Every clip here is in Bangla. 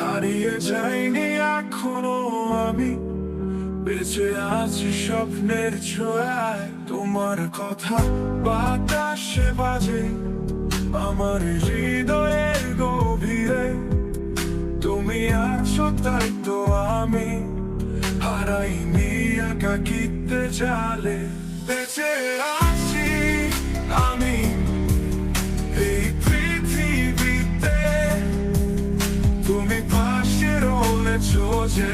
হারিয়ে যাইনি এখনও আমি। বেঁচে আছি স্বপ্নের ছোঁয়ায় তোমার কথা বাতাসে বাজে। আমার হৃদয়ের তাই তো আমি হারাইনি একাকিত্বে জালে বেঁচে আছি আমি এই পৃথিবীতে তুমি পাশে রয়েছো যে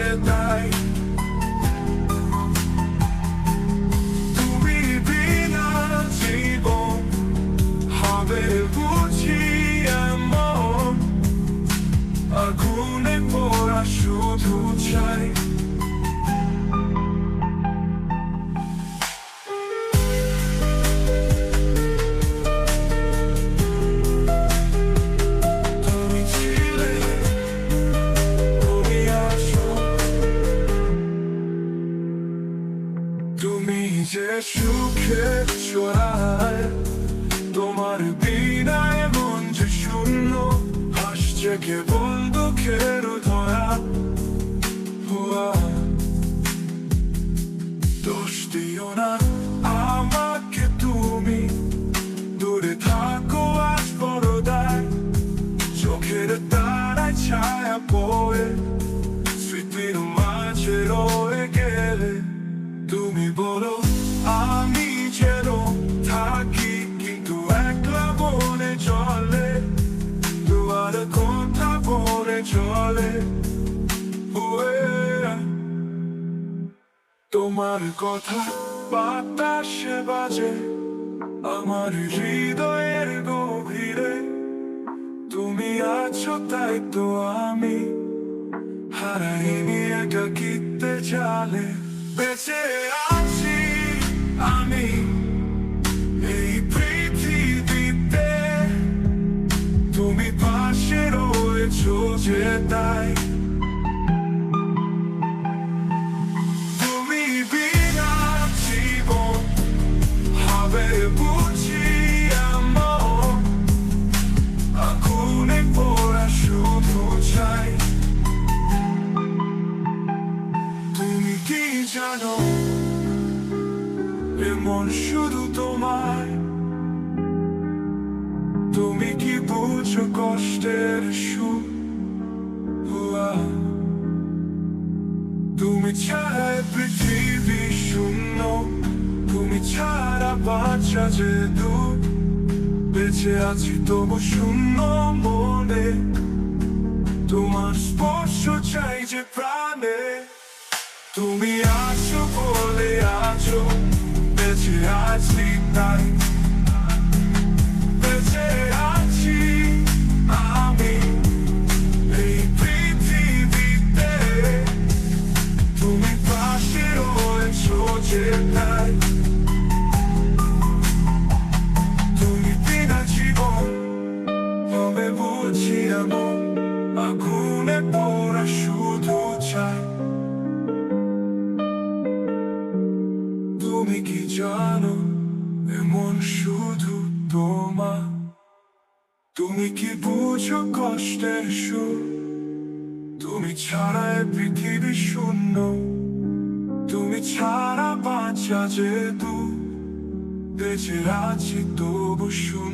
শুধু তুমি যে সুখে চড়ায় তোমার বিনায় মন যে শূন্য হাসছে কেবল দুঃখের থাকো আজ বড় দায় চোখের তারায় ছায়া পড়ে স্মৃতির মাঝে রয়ে গেলে তুমি বলো আমি যেন থাকি কিন্তু একলা বনে চলে দুয়ার কথা বনে চলে তোমার কথা বাতাসে বাজে আমার হৃদয়ের গভীরে তুমি আছো, তাই তো আমি হারাইনি একাকিত্বে চালে। বেঁচে আছি আমি এই পৃথিবীতে। তুমি পাশে রয়েছ যে তাই। তুমি বিনা জীবন, হবে এমন শুধু তোমার। তুমি কি বুঝো কষ্টের সুখ? তুমি ছাড়া পৃথিবী শূন্য। তুমি ছাড়া বাচ্চা যে দুঃখ। বেঁচে আছি তবু শূন্য মনে। তোমার স্পর্শ চাই যে প্রাণে। তুমি আছো বলে আছো বেঁচে আছি তাই বেঁচে আছি তুমি পাশে রয়েছ যে তাই তুমি বিনা জীবন হবে বুঝি এমন আগুনে পোড়া শুধু জানো এমন শুধু তোমা তুমি কি বুঝো কষ্টের সুর তুমি ছাড়ায় পৃথিবী শূন্য তুমি ছাড়া বাঁচা যে দু বেঁচে আছি তবু শুধু